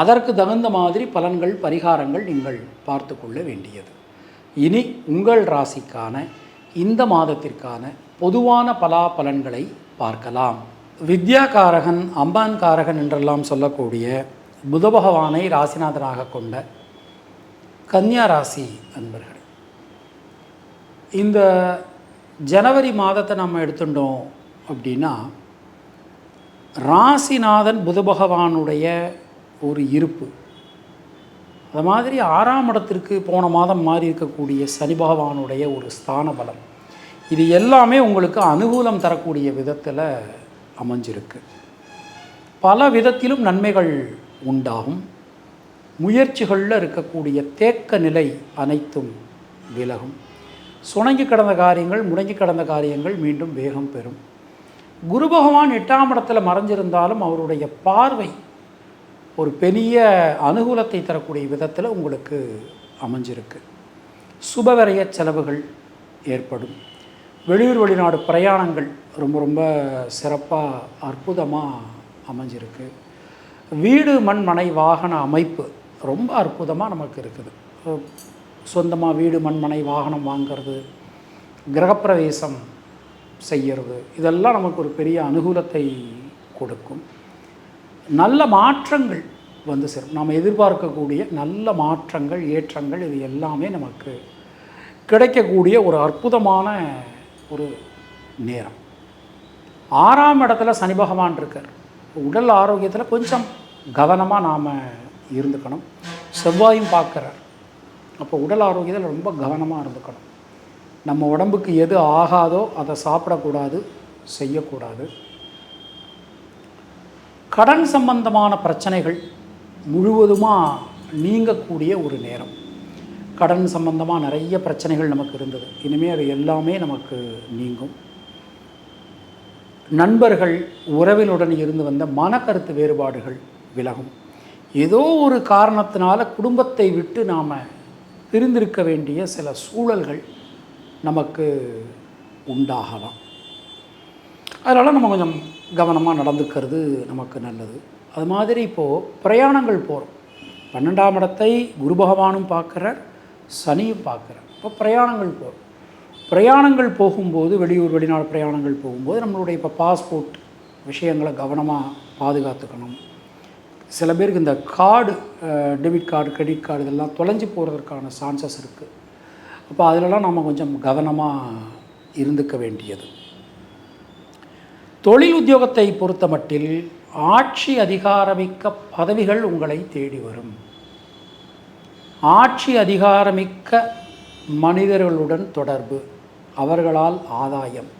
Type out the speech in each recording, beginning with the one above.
அதற்கு தகுந்த மாதிரி பலன்கள் பரிகாரங்கள் நீங்கள் பார்த்து கொள்ள வேண்டியது. இனி உங்கள் ராசிக்கான இந்த மாதத்திற்கான பொதுவான பலா பலன்களை பார்க்கலாம். வித்யாகாரகன் அம்பான்காரகன் என்றெல்லாம் சொல்லக்கூடிய புத பகவானை ராசிநாதனாக கொண்ட கன்னியா ராசி அன்பர்கள் இந்த ஜனவரி மாதத்தை நம்ம எடுத்துட்டோம் அப்படின்னா ராசிநாதன் புத பகவானுடைய ஒரு இருப்பு. அது மாதிரி ஆறாம் இடத்திற்கு போன மாதம் மாறி இருக்கக்கூடிய சனி பகவானுடைய ஒரு ஸ்தான பலம் இது எல்லாமே உங்களுக்கு அனுகூலம் தரக்கூடிய விதத்தில் அமைஞ்சிருக்கு. பல விதத்திலும் நன்மைகள் உண்டாகும். முயற்சிகளில் இருக்கக்கூடிய தேக்க நிலை அனைத்தும் விலகும். சுணங்கி கிடந்த காரியங்கள் முடங்கி கிடந்த காரியங்கள் மீண்டும் வேகம் பெறும். குரு பகவான் எட்டாம் இடத்தில் மறைஞ்சிருந்தாலும் அவருடைய பார்வை ஒரு பெரிய அனுகூலத்தை தரக்கூடிய விதத்தில் உங்களுக்கு அமைஞ்சிருக்கு. சுபவரைய செலவுகள் ஏற்படும். வெளியூர் வெளிநாடு பிரயாணங்கள் ரொம்ப ரொம்ப சிறப்பாக அற்புதமாக அமைஞ்சிருக்கு. வீடு மண் மனை வாகன அமைப்பு ரொம்ப அற்புதமாக நமக்கு இருக்குது. சொந்தமாக வீடு மண் மனை வாகனம் வாங்கிறது கிரகப்பிரவேசம் செய்கிறது இதெல்லாம் நமக்கு ஒரு பெரிய அனுகூலத்தை கொடுக்கும். நல்ல மாற்றங்கள் வந்து சேரும். நாம் எதிர்பார்க்கக்கூடிய நல்ல மாற்றங்கள் ஏற்றங்கள் இது எல்லாமே நமக்கு கிடைக்கக்கூடிய ஒரு அற்புதமான ஒரு நேரம். ஆறாம் இடத்துல சனி பகவான் இருக்கார். உடல் ஆரோக்கியத்தில் கொஞ்சம் கவனமாக நாம் இருந்துக்கணும். செவ்வாயும் பார்க்குறார். அப்போ உடல் ஆரோக்கியத்தில் ரொம்ப கவனமாக இருந்துக்கணும். நம்ம உடம்புக்கு எது ஆகாதோ அதை சாப்பிடக்கூடாது செய்யக்கூடாது. கடன் சம்பந்தமான பிரச்சனைகள் முழுவதுமாக நீங்கக்கூடிய ஒரு நேரம். கடன் சம்பந்தமாக நிறைய பிரச்சனைகள் நமக்கு இருந்தது. இனிமேல் அது எல்லாமே நமக்கு நீங்கும். நண்பர்கள் உறவினுடன் இருந்து வந்த மனக்கருத்து வேறுபாடுகள் விலகும். ஏதோ ஒரு காரணத்தினால குடும்பத்தை விட்டு நாம் பிரிந்திருக்க வேண்டிய சில சூழல்கள் நமக்கு உண்டாகலாம். அதனால் நம்ம கொஞ்சம் கவனமாக நடந்துக்கிறது நமக்கு நல்லது. அது மாதிரி இப்போது பிரயாணங்கள் போகிறோம் பன்னெண்டாம் இடத்தை குரு பகவானும் பார்க்குறார் சனியும் பார்க்குறார். இப்போ பிரயாணங்கள் போகிறோம் பிரயாணங்கள் போகும்போது வெளியூர் வெளிநாடு பிரயாணங்கள் போகும்போது நம்மளுடைய இப்போ பாஸ்போர்ட் விஷயங்களை கவனமாக பாதுகாத்துக்கணும். சில பேருக்கு இந்த card debit card credit card இதெல்லாம் தொலைஞ்சு போகிறதுக்கான சான்சஸ் இருக்குது அப்போ அதிலலாம் நம்ம கொஞ்சம் கவனமாக இருந்துக்க வேண்டியது. தொழில் உத்தியோகத்தை பொறுத்த மட்டில் ஆட்சி அதிகாரமிக்க பதவிகள் உங்களை தேடி வரும். ஆட்சி அதிகாரமிக்க மனிதர்களுடன் தொடர்பு அவர்களால் ஆதாயம்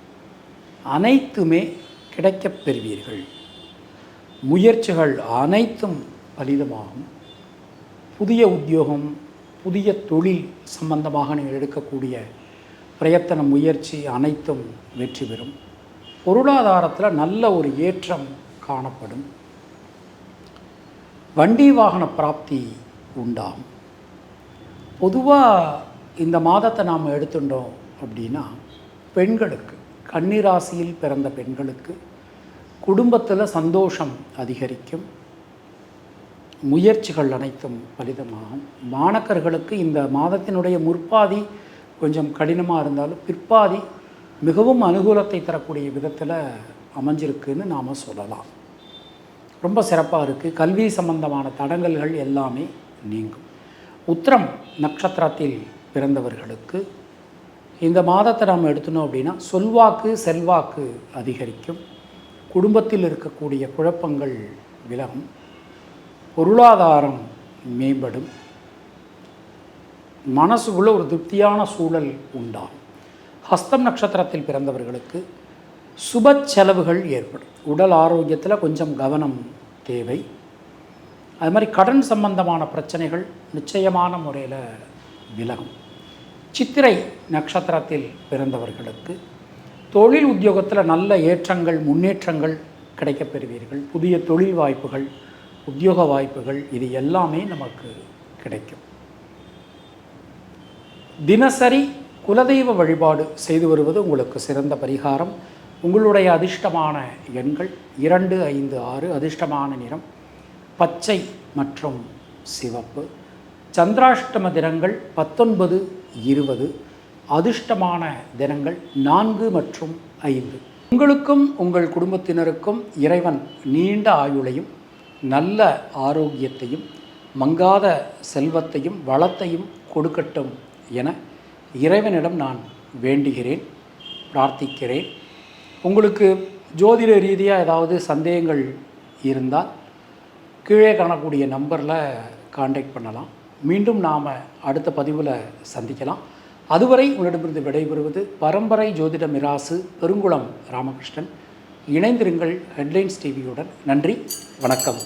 அனைத்துமே கிடைக்கப் பெறுவீர்கள். முயற்சிகள் அனைத்தும் பலிதமாகும். புதிய உத்தியோகம் புதிய தொழில் சம்பந்தமாக நீங்கள் எடுக்கக்கூடிய பிரயத்தன முயற்சி அனைத்தும் வெற்றி பெறும். பொருளாதாரத்தில் நல்ல ஒரு ஏற்றம் காணப்படும். வண்டி வாகன பிராப்தி உண்டாகும் பொதுவாக இந்த மாதத்தை நாம் எடுத்துட்டோம் அப்படின்னா பெண்களுக்கு கன்னிராசியில் பிறந்த பெண்களுக்கு குடும்பத்தில் சந்தோஷம் அதிகரிக்கும். முயற்சிகள் அனைத்தும் பலிதமாகும். மாணக்கர்களுக்கு இந்த மாதத்தினுடைய முற்பாதி கொஞ்சம் கடினமாக இருந்தாலும் பிற்பாதி மிகவும் அனுகூலத்தை தரக்கூடிய விதத்தில் அமைஞ்சிருக்குன்னு நாம் சொல்லலாம். ரொம்ப சிறப்பாக இருக்குது கல்வி சம்பந்தமான தடங்கல்கள் எல்லாமே நீங்கும். உத்திரம் நட்சத்திரத்தில் பிறந்தவர்களுக்கு இந்த மாதத்தை நாம் எடுத்துனோம் அப்படின்னா சொல்வாக்கு செல்வாக்கு அதிகரிக்கும். குடும்பத்தில் இருக்கக்கூடிய குழப்பங்கள் விலகும். பொருளாதாரம் மேம்படும். மனசுக்குள்ள ஒரு திருப்தியான சூழல் உண்டாகும். ஹஸ்தம் நட்சத்திரத்தில் பிறந்தவர்களுக்கு சுப செலவுகள் ஏற்படும். உடல் ஆரோக்கியத்தில் கொஞ்சம் கவனம் தேவை. அது மாதிரி கடன் சம்பந்தமான பிரச்சனைகள் நிச்சயமான முறையில் விலகும். சித்திரை நட்சத்திரத்தில் பிறந்தவர்களுக்கு தொழில் உத்தியோகத்தில் நல்ல ஏற்றங்கள் முன்னேற்றங்கள் கிடைக்கப் பெறுவீர்கள். புதிய தொழில் வாய்ப்புகள் உத்தியோக வாய்ப்புகள் இது எல்லாமே நமக்கு கிடைக்கும். தினசரி குலதெய்வ வழிபாடு செய்து வருவது உங்களுக்கு சிறந்த பரிகாரம். உங்களுடைய அதிர்ஷ்டமான எண்கள் இரண்டு ஐந்து ஆறு அதிர்ஷ்டமான நிறம் பச்சை மற்றும் சிவப்பு. சந்திராஷ்டம தினங்கள் பத்தொன்பது இருபது அதிர்ஷ்டமான தினங்கள் நான்கு மற்றும் ஐந்து. உங்களுக்கும் உங்கள் குடும்பத்தினருக்கும் இறைவன் நீண்ட ஆயுளையும் நல்ல ஆரோக்கியத்தையும் மங்காத செல்வத்தையும் வளத்தையும் கொடுக்கட்டும் என இறைவனிடம் நான் வேண்டுகிறேன் பிரார்த்திக்கிறேன். உங்களுக்கு ஜோதிட ரீதியாக ஏதாவது சந்தேகங்கள் இருந்தால் கீழே காணக்கூடிய நம்பரில் காண்டாக்ட் பண்ணலாம். மீண்டும் நாம் அடுத்த பதிவில் சந்திக்கலாம். அதுவரை உங்களிடமிருந்து விடைபெறுவது பரம்பரை ஜோதிட மிராசு பெருங்குளம் ராமகிருஷ்ணன். இணைந்திருங்கள் ஹெட்லைன்ஸ் டிவியுடன் நன்றி வணக்கம்.